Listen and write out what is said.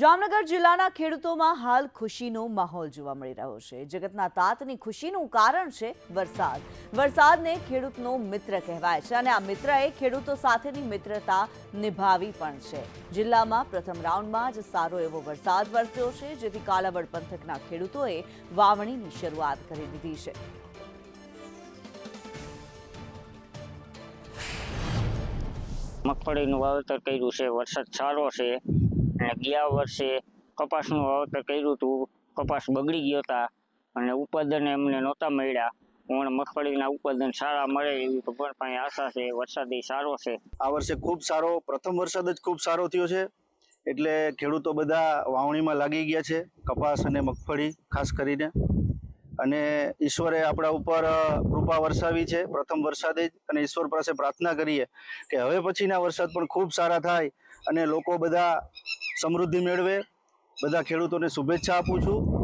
જામનગર જિલ્લાના ખેડૂતોમાં હાલ ખુશીનો માહોલ જોવા મળી રહ્યો છે. જગતના તાતની ખુશીનું કારણ છે વરસાદ. વરસાદને ખેડૂતનો મિત્ર કહેવાય છે અને આ મિત્રએ ખેડૂતો સાથેની મિત્રતા નિભાવી પણ છે. જિલ્લામાં પ્રથમ રાઉન્ડમાં જ સારો એવો વરસાદ વરસ્યો છે, જેથી કાલાવડ પંથકના ખેડૂતોએ વાવણીની શરૂઆત કરી દીધી છે. મગફળીનું વાવેતર કર્યું છે, વરસાદ સારો છે. અને ગયા વર્ષે કપાસનું વાવેતર કર્યું હતું. કપાસ બગડી ગયો હતા અને ઉત્પાદન એમને નહોતા મળ્યા. પણ મગફળીના ઉત્પાદન સારા મળે એવી પણ પાસે આશા છે. વરસાદ સારો છે. આ વર્ષે ખૂબ સારો, પ્રથમ વરસાદ જ ખૂબ સારો થયો છે. એટલે ખેડૂતો બધા વાવણીમાં લાગી ગયા છે, કપાસ અને મગફળી ખાસ કરીને. અને ઈશ્વરે આપણા ઉપર કૃપા વરસાવી છે. પ્રથમ વરસાદે જ અને ઈશ્વર પાસે પ્રાર્થના કરીએ કે હવે પછીના વરસાદ પણ ખૂબ સારા થાય અને લોકો બધા સમૃદ્ધિ મેળવે. બધા ખેડૂતોને શુભેચ્છા આપું છું.